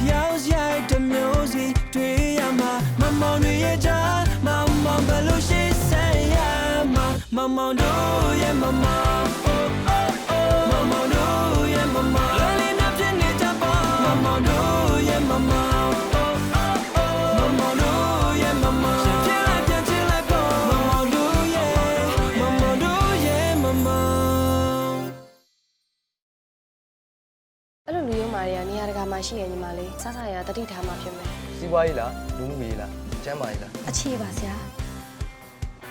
တယောက်ရိုက်တစ်မျိုးစီတွေ့ရမှာမမောင်တွေရဲ့ကြားမမောင်ဘယ်လိုရှိဆိုင်ရမှာမမောင်တို့ရဲ့မမောင် oh oh oh မမောင်တို့ရဲ့မမောင်လော်လီနာပြည့်နေကြပါမမောင်တို့ရဲ့မမောင် မာတွေကနေရာတကာမှာရှိရညီမလေးစစရတတိထားမှဖြစ်မယ်စီးပွားရေးလားလူမှုရေးလားကျမ်းမာရေးလားအခြေပါဆရာ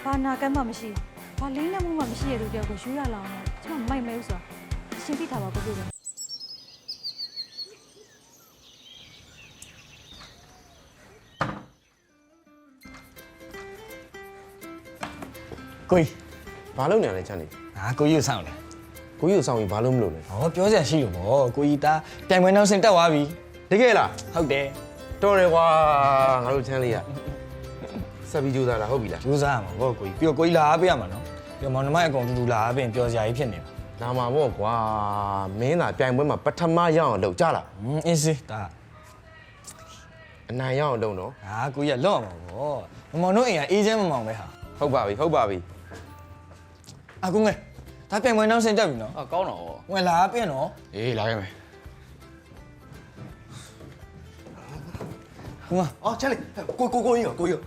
ဘာနာကမ်းမှမရှိဘာလိမ့်နဲ့မှုမှမရှိရတဲ့တယောက်ကိုယူရလာအောင်ကျွန်မမိုက်မဲဥဆိုတာအရှင်းပြထားပါကိုပြည့်တယ်ကိုကြီးဘာလုပ်နေရလဲချမ်းနေဟာကိုကြီးကိုစောင့်တယ် ကိုကြီးကိုစောင့်ပြီးဘာလုပ်မလို့လဲဟောပြောစရာရှိလို့ဗောကိုကြီးတာပြိုင်ပွဲနောက်ဆင်တက်သွားပြီတကယ်လားဟုတ်တယ်တော်တယ်ကွာငါတို့ချမ်းလေးရဆက်ပြီးကြိုးစားတာဟုတ်ပြီလားကြိုးစားရမှာဗောကိုကြီးပြီးတော့ကိုကြီးလာအားပေးရမှာနော်ပြီးတော့မောင်နှမအကောင်တူတူလာအားပေးရင်ပျော်စရာကြီးဖြစ်နေတာလာမှာပေါ့ကွာမင်းသာပြိုင်ပွဲမှာပထမရအောင်လုပ်ကြလားဟင်းအင်းစီတာအနိုင်ရအောင်လုပ်နော်ဟာကိုကြီးကလွတ်အောင်ဗောမမောင်တို့အိမ်ကအေးချမ်းမမောင်ပဲဟာဟုတ်ပါပြီဟုတ်ပါပြီအကူငယ် ဒါပြိုင်ပွဲနောက်ဆင်တက်ပြီနော်အကောင်းတော့ဝင်လာအားပေးနော်အေးလာခဲ့မယ်ဟိုမှာအော်ချမ်းလေးကိုကိုကိုကြီးရောကိုကြီးရော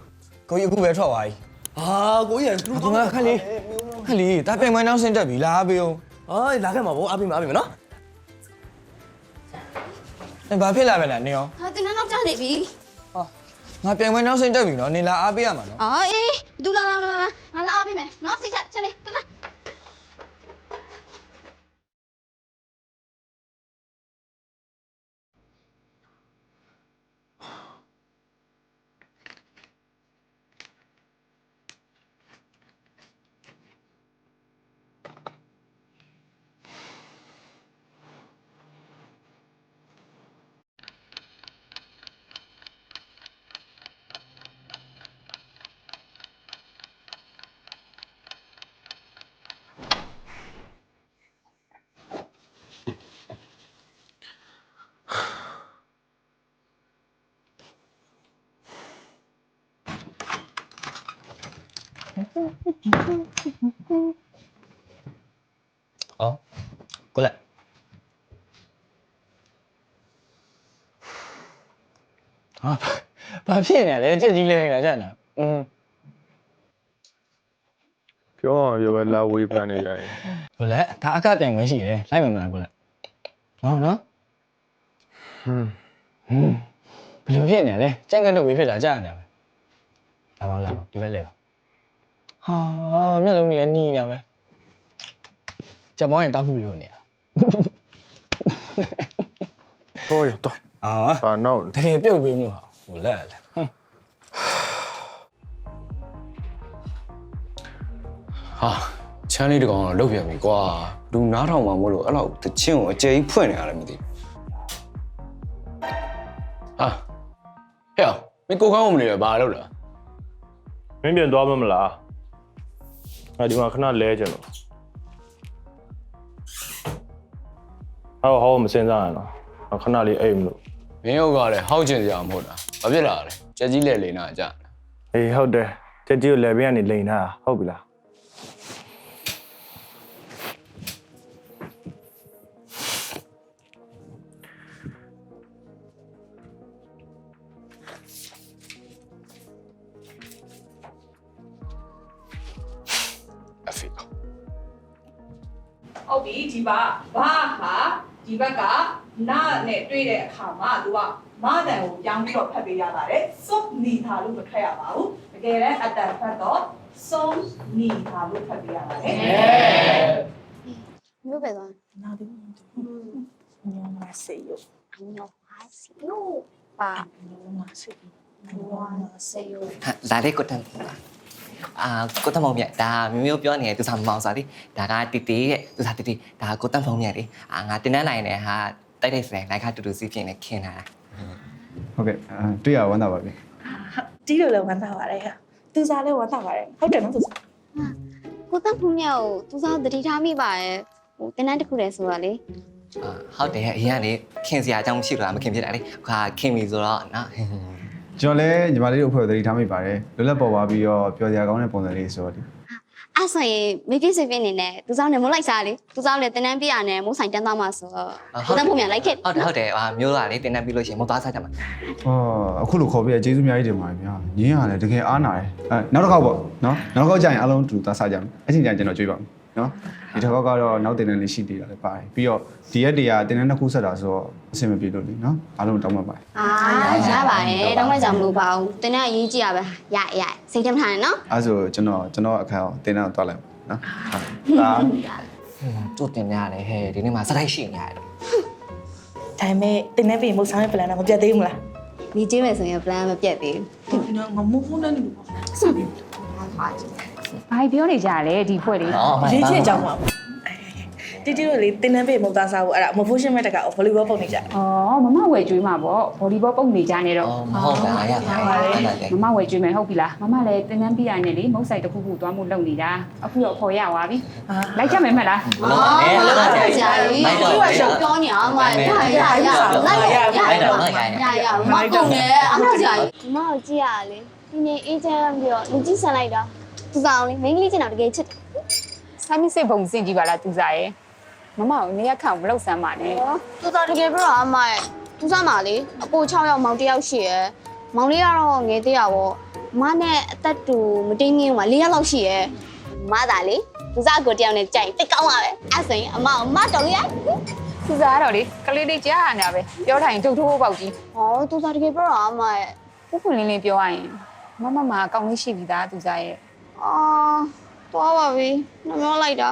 ကိုကြီးအခုပဲထွက်သွားပြီဟာကိုကြီးရလူအကူငယ်ခက်လေးခက်လေးဒါပြိုင်ပွဲနောက်ဆင်တက်ပြီလာအားပေးအောင်အော်လာခဲ့မှာဗောအားပေးမှာအားပေးမှာနော်အဲဘာဖြစ်လာပဲလားနေရောဟာတင်နောက်ကျနေပြီဟာငါပြိုင်ပွဲနောက်ဆင်တက်ပြီနော်နေလာအားပေးရမှာနော်အော်အေးဒူလာလာလာငါလာအားပေးမယ်နော်စိတ်ချက်ချက်လေးတလား ဟောကိုလက်ဟာဘာဖြစ်နေလဲချက်ကြီးလေးနေတာကြာနာอืมပြောအောင်ပြောပဲလာဝေးဖန်နေကြရင်ကိုလက်ဒါအခက်ပြန်ခွင့်ရှိတယ်လိုက်မယ်မလားကိုလက်ဟောနော်ဟွန်းဟွန်းဘယ်လိုဖြစ်နေလဲကြက်ကတော့ဝေးဖြစ်တာကြာနေပဲ ဟာမျက်လုံးကြီးလည်းနှီးနေပဲကြက်မောင်းရင်တောက်ခုလို့နေတာတော့ရတော့အာဘာနောက်တကယ်ပြုတ်ပေးမှုဟာဟိုလက်လက်ဟွန်းဟာချမ်းလေးတကောင်တော့လုတ်ပြန်ပြီကွာလူနားထောင်မှာမို့လို့အဲ့လောက်တချင်းကိုအကျယ်ကြီးဖွင့်နေရတယ်မသိဘူးဟာဟဲ့မင်းကိုကောင်းမနေရဘာလုပ်လဲမင်းပြန်သွားမမလား အဲဒီမှာခဏလဲကြလို့ဟောဟောမစင်စားရနော်ခဏလေးအိမ်မလို့မင်းတို့ကလည်းဟောက်ကျင်ကြမဟုတ်လားဘာဖြစ်လာလဲကြက်ကြီးလက်လိန်နာကြအေးဟုတ်တယ်တက်ကြီးကိုလဲပေးကနေလိန်ထားဟုတ်ပြီလား အဖေဟုတ်ပြီဒီပါဘာဟာဒီဘက်ကနာနဲ့တွေ့တဲ့အခါမှာသူကမတန်ကိုပြောင်းပြီးတော့ဖတ်ပေးရပါတယ်စုပ်နီသာလို့မဖတ်ရပါဘူးတကယ်လည်းအတန်ဖတ်တော့စုံနီသာလို့ဖတ်ပေးရပါတယ်မျိုးပဲသွားနာဒီညောမစေယညောပါစီနိုပါညောမစေယဝါစေယဒါလေးကိုတန် အာကိုတန်မောင်မြတ်ဒါမျိုးမျိုးပြောနေတယ်သူစားမမောင်စားလေဒါကတီတီရဲ့သူစားတီတီဒါကိုတန်မောင်မြတ်လေအာငါတင်တန်းနိုင်တယ်ဟာတိုက်တိုက်စင်လိုက်ခါတူတူစီးပြင်းနေခင်းတာဟုတ်ကဲ့အာတွေ့ရဝမ်းသာပါပြီတီးလို့လည်းဝမ်းသာပါတယ်ဟာသူစားလည်းဝမ်းသာပါတယ်ဟုတ်တယ်နော်သူစားကိုတန့်ဖူးမြောက်ကိုသူစားတတိထားမိပါရဲ့ဟိုတင်းတန်းတစ်ခုတည်းဆိုတော့လေအာဟုတ်တယ်အရင်ကလေခင်စရာအကြောင်းမရှိလို့လားမခင်ဖြစ်တာလေခါခင်ပြီဆိုတော့နော် ကျွန်တော်လည်းညီမလေးတို့အဖွဲ့ကိုသတိထားမိပါတယ်လွတ်လပ်ပေါ်သွားပြီးတော့ပျော်စရာကောင်းတဲ့ပုံစံလေးဆိုတော့ဒီအအဲ့ဆိုရင်မိကိစိတ်ပြင်းနေနဲ့သူစားနေမို့လိုက်စားလေသူစားလေတင်းတန်းပြရနဲ့မို့ဆိုင်တန်းသွားမှာဆိုတော့ကိုတန်းဖုန်းမြလိုက်ခဲ့ဟုတ်တယ်ဟုတ်တယ်ဟာမျိုးကလေတင်တန်းပြီးလို့ရှိရင်မဟုတ်သွားစားကြမှာဟောအခုလိုခေါ်ပြကျေးဇူးအများကြီးတင်ပါတယ်ဗျာညင်းရတယ်တကယ်အားနာတယ်အဲနောက်တစ်ခေါက်ပေါ့နော်နောက်တစ်ခေါက်ကျရင်အားလုံးတူသားစားကြမယ်အဲ့ချိန်ကျရင်ကျွန်တော်ကြွေးပါမယ် နော်ဒီတစ်ခေါက်ကတော့နောက်တင်တန်းလေးရှိသေးတာလည်းပါတယ်ပြီးတော့ဒီရက်တည်းကတင်တန်းနှစ်ခုဆက်တာဆိုတော့အဆင်မပြေလို့လေနော်အားလုံးတောင်းပန်ပါတယ်အာရပါရဲ့တောင်းမကြမလို့ပါဘူးတင်းတန်းအရေးကြီးရပဲရရစိတ်ထဲမထားနဲ့နော်အဲ့ဆိုကျွန်တော်ကျွန်တော်အခါကိုတင်တန်းကိုတွားလိုက်ပါနော်ဟုတ်ဒါကျို့တင်ရတယ်ဟဲ့ဒီနေ့မှစတိုက်ရှိနေရတယ်ဒါပေမဲ့တင်းနေပြင်မဆောင်ရဲ့ plan ကမပြတ်သေးဘူးမလားဒီကျင်းမယ်ဆိုရင် plan မပြတ်သေးဒီတော့ငမမိုးနဲ့လို့ပေါ့စပြီ ဘာပြောနေကြလဲဒီဖွဲ့လေးဟောမရေးချင်အကြောင်းပါတီတီတို့လေတင်းနေပြင်မသားစားဘူးအဲ့ဒါမဖိုးရှင်းမဲ့တကဗောလီဘောပုံနေကြ။အော်မမဝယ်ကျွေးမှာပေါ့ဗော်လီဘောပုံနေကြနေတော့အော်မဟုတ်တာရပါအဲ့ဒါလေမမဝယ်ကျွေးမယ်ဟုတ်ပြီလား။မမလည်းတင်းတန်းပြရနေလေမုတ်ဆိုင်တစ်ခုခုသွားမှုလုပ်နေတာ။အခုတော့ခေါ်ရသွားပြီ။လိုက်ကြမယ်မလားဘလို့လဲအဲ့ဒါလေကြာပြီမိုက်တော့ဒီကရှောက်ပြောနေအောင်မရရရရလိုက်ရရရရမကုန်နဲ့အမကြာဒီမောက်ကြည့်ရလေ ဒီနေ့အေးချမ်းပြီးတော့လူကြီးဆန်လိုက်တာသူဆောင်လေမိန်းကလေးကျင်တော့တကယ်ချစ်တယ်။ဆိုင်းမစိတ်ပုံစင်ကြည့်ပါလားသူစားရဲ့။မမကိုနေရခန့်မလောက်စမ်းပါနဲ့သူတော်တကယ်ပြောတာအမရဲ့သူစားမှာလေအကို6ယောက်မောင်1ယောက်ရှိရယ်မောင်လေးကတော့ငယ်သေးရပေါ့မနဲ့အသက်တူမတင်းမြင့်မှာ4ယောက်လောက်ရှိရယ်မသာလေသူစားကိုတယောက်နဲ့ကြိုက်တိတ်ကောင်းပါပဲအဲ့ဆိုရင်အမအမတော်လေးရ။သူစားကတော့လေကလေးလေးကြားရနေတာပဲ။ပြောထိုင်ထုတ်ထိုးပေါက်ကြီးဟောသူစားတကယ်ပြောတာအမရဲ့။ခုခုလင်းလင်းပြောရရင် မမမအကောင်းလေးရှိပြီသားသူစားရဲ့အာသွားပါပြီနှမျောလိုက်တာ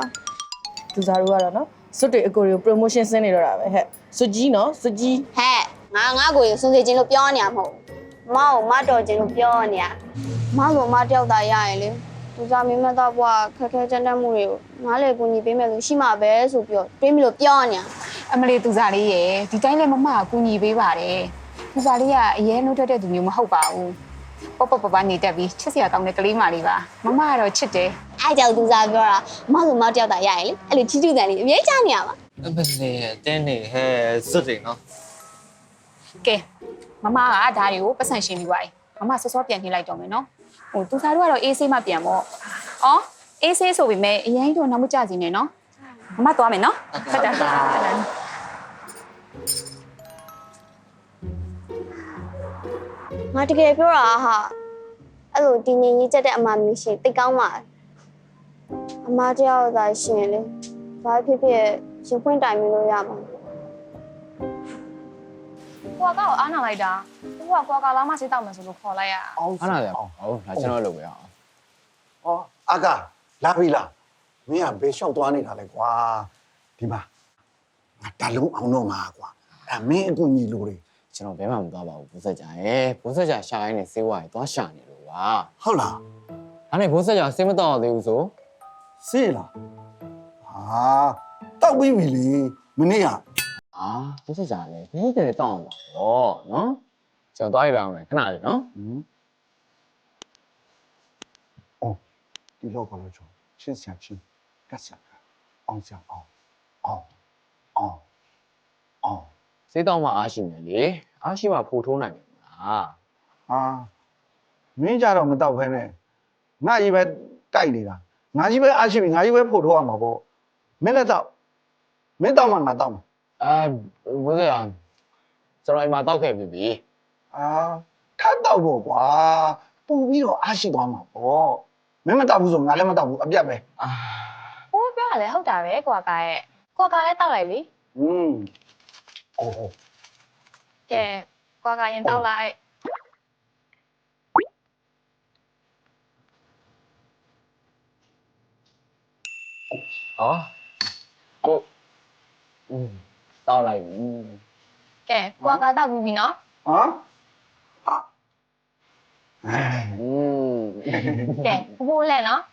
သူစားတို့ကတော့နော်စွတ်တွေအကိုတွေကို promotion ဆင်းနေတော့တာပဲဟဲ့စွတ်ကြီးနော်စွတ်ကြီးဟဲ့ငါငါကိုရစွန်စေခြင်းလို့ပြောနေရမဟုတ်ဘူးမောင်မတော်ခြင်းလို့ပြောနေရမဆိုမတယောက်သားရရင်လေသူစားမင်းမတော့ဘွားခက်ခဲကြမ်းတမ်းမှုတွေကိုငါလေကိုညီပေးမယ်လို့ရှိမှာပဲဆိုပြီးတော့တွေးမိလို့ပြောနေရ။အမလေးသူစားလေးရဲ့ဒီတိုင်းလည်းမမကကူညီပေးပါတယ်။သူစားလေးကအရင်နှုတ်ထွက်တဲ့သူမျိုးမဟုတ်ပါဘူး။ ပပပပနေတက်ပြီးချစ်စရာကောင်းတဲ့ကလေးမလေးပါ။မမကတော့ချစ်တယ်အဲ့ကြောင့်သူစားပြောတာမဆိုမတယောက်သားရရင်လေအဲ့လိုချီချူတန်လေးအမြဲချနေရပါအမလေးတင်းနေဟဲ့စွတ်တယ်နော်။ကဲမမကဒါတွေကိုပတ်စံရှင်းပြီးပါပြီ။မမစောစောပြန်နှိမ့်လိုက်တော့မယ်နော်။ဟိုသူစားတို့ကတော့အေးဆေးမှပြန်ပေါ့။အော်အေးဆေးဆိုပေမဲ့အရင်တော့နောက်မကြစီနဲ့နော်။မမသွားမယ်နော်။ဟုတ်တယ် ငါတကယ်ပြောတာဟာအဲ့လိုတင်းငင်ကြီးချက်တဲ့အမမျိုးရှင်တိတ်ကောင်းပါအမတယောက်သာရှင်လေဘာဖြစ်ဖြစ်ရှင်ဖွင့်တိုင်မလို့ရမှာကိုကကောက်အားနာလိုက်တာကိုကကိုကလာမစေးတောက်မယ်ဆိုလို့ခေါ်လိုက်ရအောင်အားနာတယ်ဟုတ်ဒါကျွန်တော်လုပ်ပဲအောင်။အော်အာကလာပြီလား။မင်းကဘယ်လျှောက်သွားနေတာလဲကွာ။ဒီမှာငါတလုံးအောင်တော့မှာကွာ။အဲ့မင်းအကူညီလို့လေ ကျွန်တော်ဘဲမှမသွားပါဘူးဘုန်းဆက်ကြရဲ့ဘုန်းဆက်ကြရှာရင်းနဲ့စေးဝါးရင်သွားရှာနေလို့ပါဟုတ်လားအဲ့နဲ့ဘုန်းဆက်ကြစေးမတော့သေးဘူးဆို။စေးလား။ဟာတောက်ပြီးပြီလေ။မနေ့ကအာဘုန်းဆက်ကြလည်းဒီတည်းတောင်းအောင်ပါဟောနော်ကျွန်တော်သွားရပါမယ်ခဏလေးနော်ဟမ်။အော်ဒီလောက်ကတော့ကျွန်တော်ချင်းချချင်းကတ်ဆက်အောင်စအောင်အောင်အောင်အောင် စေးတော့မှအားရှိမယ်လေအားရှိမှဖိုထိုးနိုင်မှာမလားဟာမင်းကြတော့မတော့ဖဲနဲ့ငါကြီးပဲတိုက်နေတာငါကြီးပဲအားရှိပြီငါကြီးပဲဖို့ထိုးရမှာပေါ့မင်းလည်းတော့မင်းတော့မှငါတော့မှာအာဘုန်းဆက်ကြကျွန်တော်အိမ်မှာတောက်ခဲ့ပြီပြီအာထပ်တော့ပေါ့ကွာပူပြီးတော့အားရှိသွားမှာပေါ့မင်းမတော့ဘူးဆိုငါလည်းမတော့ဘူးအပြတ်ပဲအာ။ကိုပြောရလဲဟုတ်တာပဲကိုကကရဲ့ကိုကလည်းတောက်လိုက်လေอืม ồ ồ chè qua lại nhìn tao lại. Đó cô ừ. tao lại ừ. kẻ qua cá tao cùng mình nó hả? Kẻ vô lên nó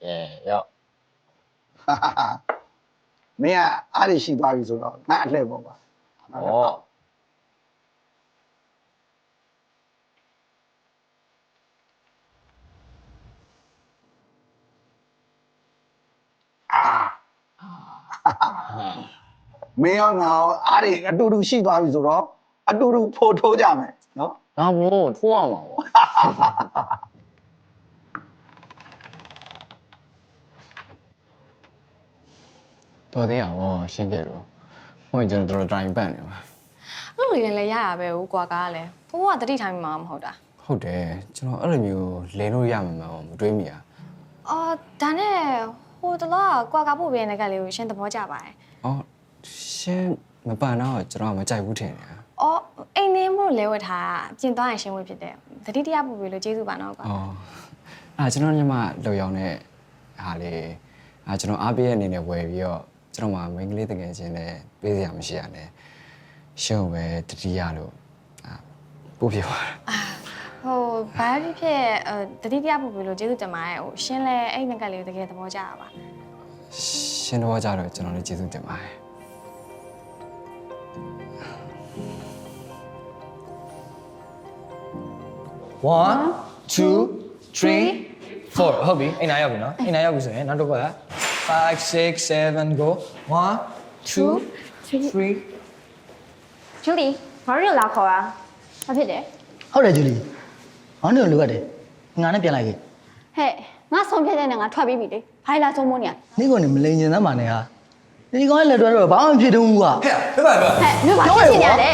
kẻ yo မင်းကအားရရှိသွားပြီဆိုတော့ငါအလှည့်ပေါ့ကွာဟောမင်းရောငါရောအားရအတူတူရှိသွားပြီဆိုတော့အတူတူဖိုးထိုးကြမယ်နော်ဒါမို့ထိုးအောင်ပါဗော တော်သေးအောင်ဟောရှင်းခဲ့တော့ဟိုကျွန်တော်တော်တော်တိုင်ပန့်နေပါအဲ့လိုလည်းလည်းရရပဲဟိုကွာကားကလည်းဖိုးကတတိထိုင်မှာမဟုတ်တာဟုတ်တယ်ကျွန်တော်အဲ့လိုမျိုးလဲလို့ရမှာမဟုတ်မတွေးမိอ่ะအော်ဒါနဲ့ဟိုတလောကကွာကားပို့ပေးတဲ့ကလေးကိုရှင်းသဘောကျပါတယ်အော်ရှင်းမပန်တော့ကျွန်တော်မကြိုက်ဘူးထင်တယ်အော်အိမ်နေမို့လဲဝတ်ထားတာပြင်သွားရင်ရှင်းဝတ်ဖြစ်တယ်တတိတရားပို့ပေးလို့ကျေးဇူးပါနော်ကွာအော်အဲ့ကျွန်တော်ညမလောရောင်တဲ့ဟာလေအဲ့ကျွန်တော်အားပေးရဲ့အနေနဲ့ဝယ်ပြီးတော့ ကျွန်တော်မှမိန်းကလေးတကယ်ချင်းနဲ့ပေးစရာမရှိရနဲ့ရှင်းပဲတတိယလို့အာပို့ပြပါဟိုဘာဖြစ်ဖြစ်အဲတတိတရားပို့ပေးလို့ကျေးဇူးတင်ပါတယ်ဟိုရှင်းလဲအဲ့ငကလေးကိုတကယ်သဘောကျတာပါရှင်းတော့ကြတော့ကျွန်တော်လည်းကျေးဇူးတင်ပါတယ်1 2 3 4ဟုတ်ပြီအိမ်နာရောက်ပြီနော်အိမ်နာရောက်ပြီဆိုရင်နောက်တစ်ခါ 5 6 7 go 1 2 3ဂျူလီဘာလို့လာခေါ်တာဘာဖြစ်တယ်ဟုတ်တယ်ဂျူလီဟောင်းနေလိုအပ်တယ်ငါနဲ့ပြန်လိုက်ခဲ့ဟဲ့ငါဆုံးဖြတ်တဲ့နဲ့ငါထွက်ပြီးပြီလေဘာလာဆုံးမနေရနေ့ကနေမလိန်ကျင်သမ်းပါနဲ့ဟာဒီကောင်ရဲ့လက်တွဲတော့ဘာမှမဖြစ်တော့ဘူးကွာဟဲ့ဘယ်ပါဘယ်ဟဲ့မြို့ဘာဖြစ်နေရလဲ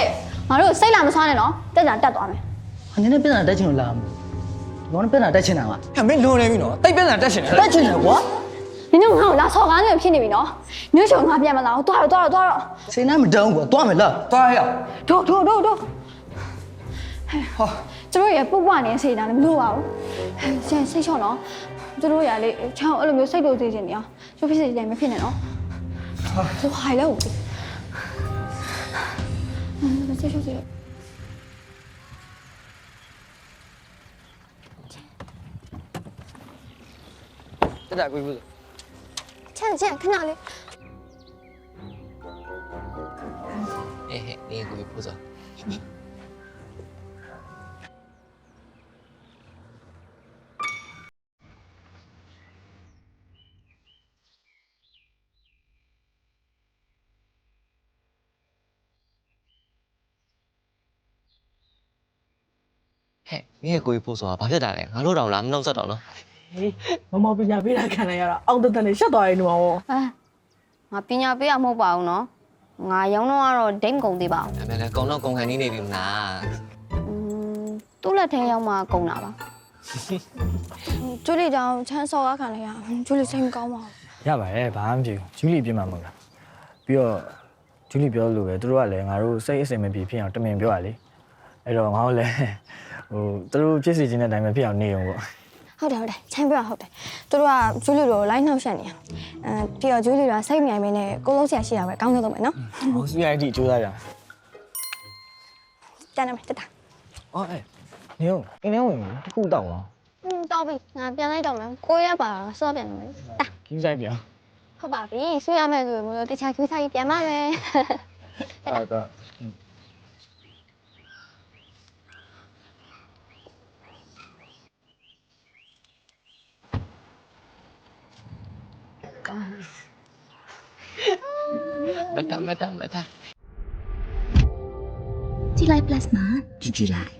ငါတို့စိတ်လာမဆွမ်းနဲ့နော်တက်ကြတက်သွားမယ်ဟာနည်းနည်းပြန်လာတက်ချင်လို့လာမလို့ဒီကောင်နဲ့ပြန်လာတက်ချင်တာပါဟဲ့မင်းလွန်နေပြီနော်တိတ်ပြန်လာတက်ရှင်တယ် တက်ချင်တယ်ကွာ နင်တို့ငါ့ကိုလာဆော်ကားနေဖြစ်နေပြီနော်မြို့ချုံငါပြန်မလာဘူးသွားတော့သွားတော့သွားတော့စိတ်နဲ့မတုံးကွာသွားမယ်လားသွားရတို့တို့တို့တို့ဟောကျတို့ရပုတ်ပွားနေစေတာလည်းမလို့ပါဘူးဆင်စိတ်ချော့နော်ကျတို့ရလေချောင်းအဲ့လိုမျိုးစိတ်တို့သေးချင်နေအောင်ကျိုးဖြစ်စေချင်မဖြစ်နဲ့နော်ဟိုဟိုင်လို့စိတ်ချော့စိတ်တက်တာကိုဘူး ချန်ချန်ခဏလေးဟဲ့ဟဲ့နေကိုပို့စောဟဲ့မင်းရဲ့ကိုကြီးပို့ဆိုတာဘာဖြစ်တာလဲငါတို့တောင်လာမနှုတ်ဆက်တော့နော် မမပညာပေးတာခံလိုက်ရတာအောင်တန်တန်နဲ့ရှက်သွားရင်တော့အာငါပညာပေးရမဟုတ်ပါဘူးနော်ငါရောင်းတော့ကတော့ဒိတ်မကုန်သေးပါဘူးဒါပေမဲ့လည်းကုံတော့ကုံခံနေနေပြီမလားอืมသူ့လက်ထဲရောက်မှကုန်တာပါကျွလီကြောင်ချမ်းစော်ကားခံလိုက်ရကျွလီစိတ်မကောင်းပါဘူးရပါတယ်ဘာမှမဖြစ်ဘူးဂျူလီပြင်မှာမဟုတ်လားပြီးတော့ဂျူလီပြောလို့ပဲသူတို့ကလည်းငါတို့စိတ်အစင်မပြေဖြစ်အောင်တမင်ပြောရလေအဲ့တော့ငါတို့လည်းဟိုသူတို့ဖြစ်စီခြင်းတဲ့အတိုင်းပဲဖြစ်အောင်နေအောင်ပေါ့ ဟုတ်တယ်ဟုတ်တယ်ချမ်းပြောဟုတ်တယ်သူတို့ကကျွလီကိုလိုက်နှောက်ရှက်နေရအဲပြီးတော့ကျွလီကစိတ်မြိုင်မင်းနဲ့ကိုလုံးဆရာရှိတာပဲကောင်းဆုံးတော့မယ်နော်ဟိုစီအိုင်တီစူးစမ်းကြအောင်တန်းနေမယ်တက်တာအော်အေးနေဦးအင်းနေဝင်တခုတောက်အောင်อืมတော့ပြီငါပြန်လိုက်တော့မယ်ကိုရပါစောပြန်မယ်တာကင်းဆိုင်ပြောင်းဟုတ်ပါပြီဆွေးရမယ်ဆိုရင်မလို့တခြားကျူးစားကြီးပြန်ပါမယ်အဲ့တော့ မတမတမတကြည်လိုက် plus မှာကြည့်ကြည့်လိုက်